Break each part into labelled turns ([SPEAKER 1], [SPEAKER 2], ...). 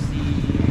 [SPEAKER 1] si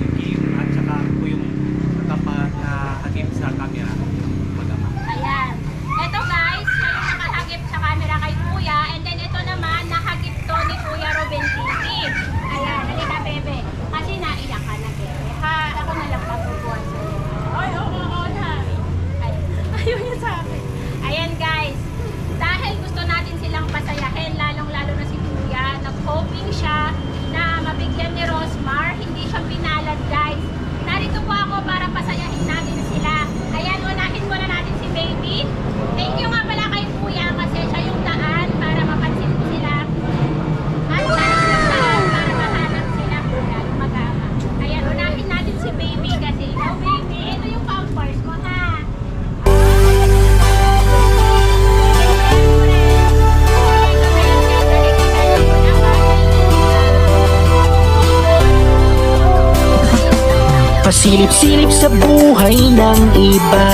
[SPEAKER 2] Pasilip-silip sa buhay ng iba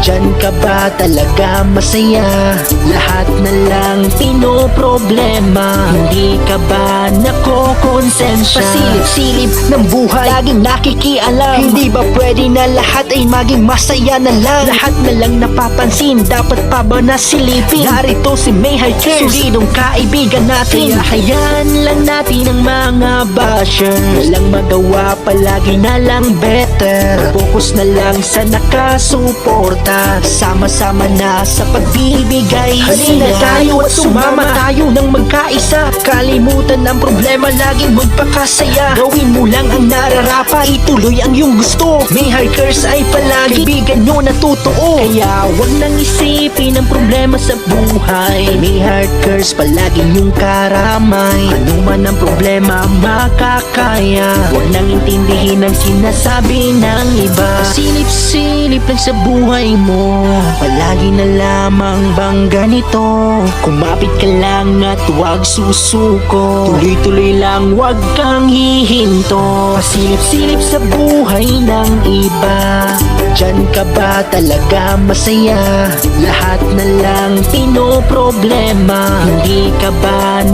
[SPEAKER 2] Diyan ka ba talaga masaya? Lahat na lang pinoproblema Hindi ka ba nakokonsensya? Pasilip-silip ng buhay Laging nakikialam Hindi ba pwede na lahat ay maging masaya na lang? Lahat na lang napapansin Dapat pa ba nasilipin? Narito si Mayhay Cares Solidong kaibigan natin Kaya hayaan lang natin ang mga basher Walang magawa palagi na lang better Focus na lang sa nakasuporta Sama-sama na sa pagbibigay Halina tayo at sumama tayo ng magkaisa. Kalimutan ang problema, laging magpakasaya. Gawin mo lang ang nararapat, ituloy ang iyong gusto. May hikers ay palagi, kaibigan nyo na totoo. Kaya wag nang isipin ang problema sa buhay. May hikers palagi yung karamay. Ano man ang problema, makakaya. Huwag nang intindihin ang sinasabi ng iba. Silip-silip lang sa buhay mo. Palagi na lamang bang ganito? Kumapit ka lang at huwag susuko. Tuloy-tuloy lang huwag kang hihinto. Pasilip-silip sa buhay ng iba. Diyan ka ba talaga masaya? Lahat na lang pinoproblema. Hindi ka ba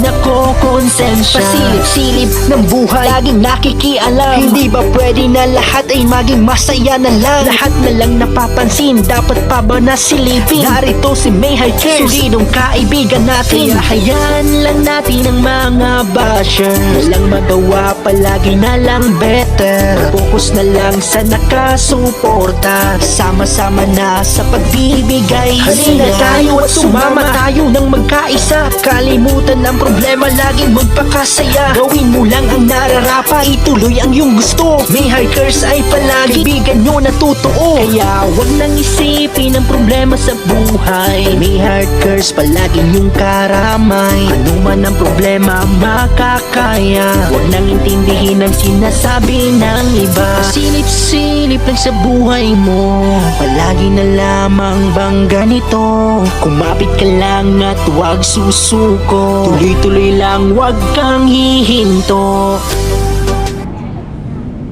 [SPEAKER 2] nakokonsensya? Pasilip-silip ng buhay. Laging nakikialam. Hindi ba pwede na lahat ay maging masaya na lang? Lahat na lang napapansin. Dapat pa ba nasilipin? Narito si Mayhay Cares Solidong kaibigan natin. Kaya hayaan lang natin ang mga basher. Walang magawa palagi na lang better. Focus na lang sa nakasuporta. Sama-sama na sa pagbibigay Halina tayo at sumama tayo ng magkaisa. Kalimutan ang problema, laging magpakasaya. Gawin mo lang ang nararapat, ituloy ang iyong gusto. May hikers ay palagi, kaibigan nyo na totoo. Kaya wag nang isipin ang problema sa buhay. May hikers palagi yung karamay. Ano man ang problema, makakaya. Wag nang intindihin ang sinasabi ng iba. Silip-silip lang sa buhay mo. Palagi na lamang bang ganito? Kumapit ka lang at huwag susuko. Tuloy-tuloy lang huwag kang hihinto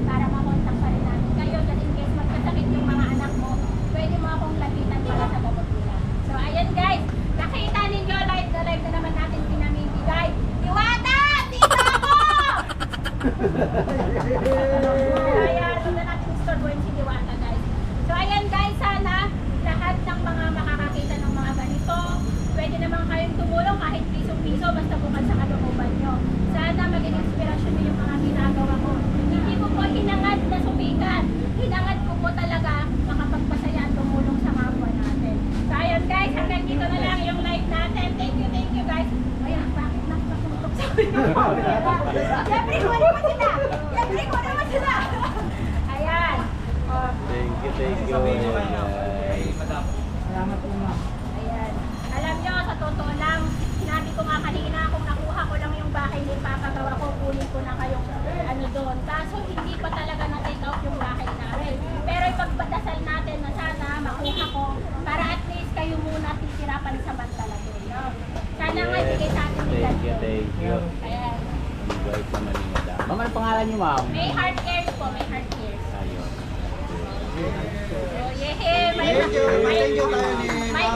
[SPEAKER 1] para makontak pa rin namin kayo just in case magkasakit yung mga anak mo, pwede mo akong lapitan para sa gamot nila. So, ayan guys, nakita ninyo live na live na naman natin pinamimigay. Diwata! Dito ako! ayan, huwag na natin istorbohin si Diwata guys. So, ayan guys, sana lahat ng mga makakakita ng mga ganito, pwede naman kayong tumulong kahit piso-piso basta bukas sa kalooban nyo. Sana maging inspirasyon nyo yung mga ginagawa ko. Hindi ko po hinangad na sumikat. Hinangad ko po talaga makapagpasaya at tumulong sa kapwa natin. So ayun guys, hanggang dito na lang yung live natin. Thank you, thank you guys. Ayan, bakit nakatutok sa Siyempre, kunin mo sila! Siyempre, kunin mo sila! Ayan.
[SPEAKER 3] Thank you, thank you.
[SPEAKER 1] Ayan. Alam nyo, sa totoo lang, sinabi ko nga kanina, kung nakuha ko lang yung bahay ni Papa Gawa ko, kunin ko na kayong ano doon. Kaso hindi pa talaga na-take out yung bahay namin. Pero ipagpadasal natin na sana makuha ko para at least kayo muna titira pansamantala doon. No? Sana nga ibigay sa atin
[SPEAKER 3] Thank you, thank you.
[SPEAKER 1] Ayan.
[SPEAKER 3] Enjoy sa Manila. Ma'am, ano pangalan niyo, ma'am?
[SPEAKER 1] May heart cares po, may heart cares.
[SPEAKER 3] Ayun.
[SPEAKER 1] So, yehe, may, may, may,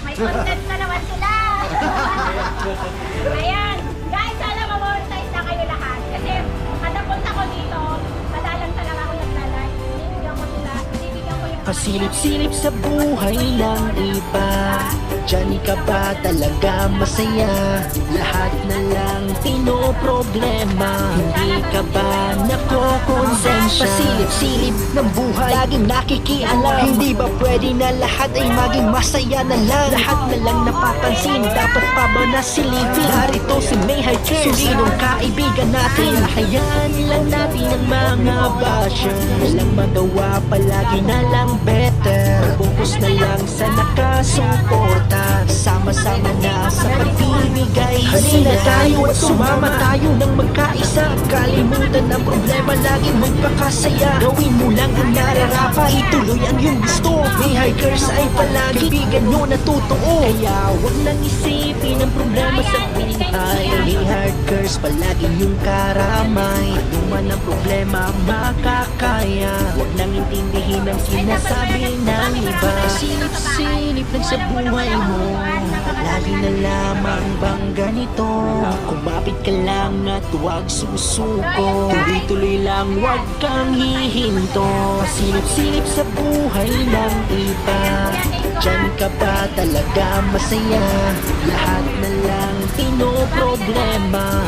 [SPEAKER 1] may content na naman sila. Ayan. Guys, sana ma-monetize na kayo lahat. Kasi kada punta ko dito, madalang talaga ako naglalay. Bibigyan ko sila, bibigyan ko yung
[SPEAKER 2] Pasilip-silip sa buhay ng iba Diyan ka ba talaga masaya? Lahat na lang pinoproblema Hindi ka ba nakokonsensya? Pasilip-silip ng buhay Laging nakikialam Hindi ba pwede na lahat ay maging masaya na lang? Lahat na lang napapansin Dapat pa ba nasilipin? Narito si Mayhay Care Sinong kaibigan natin? Hayaan lang natin ang mga basher Walang magawa palagi na lang better Focus na lang sa nakasuporta. Sama-sama na sa pagbibigay Halina tayo at sumama tayo ng magkaisa. Kalimutan ang problema, lagi magpakasaya. Gawin mo lang ang nararapat. Ituloy ang iyong gusto. May hikers ay palagi. Kaibigan nyo na totoo. Kaya huwag nang isipin ang problema sa buhay. May hikers palagi yung karamay. Ano man ang problema makakaya. Huwag nang intindihin ang sinasabi ng iba Silip-silip lang sa buhay mo. Lagi na lamang bang ganito? Kumapit ka lang at huwag susuko Tuloy-tuloy lang huwag kang hihinto. Silip-silip sa buhay ng iba. Diyan ka ba talaga masaya. Lahat na lang pinoproblema